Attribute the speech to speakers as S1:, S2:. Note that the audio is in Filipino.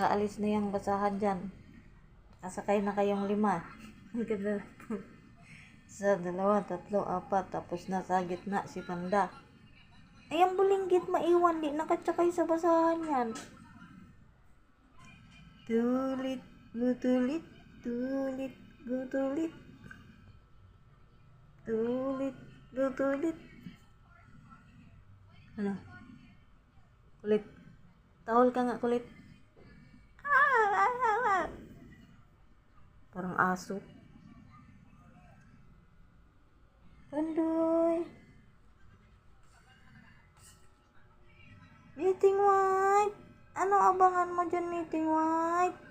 S1: Kaalis na yung basahan dyan. Kasakay na kayong lima. Ang ganda. Sa dalawa, tatlo, apat. Tapos nasa gitna si Panda. Ay, ang bulinggit maiwan. Di nakatsakay sa basahan yan. Tulit, gutulit, tulit, gutulit. Tulit, gutulit. Ano? Kulit. Tahol ka nga, kulit. Aso. Pandoy. Meeting white. Ano abangan mo dyan, meeting white?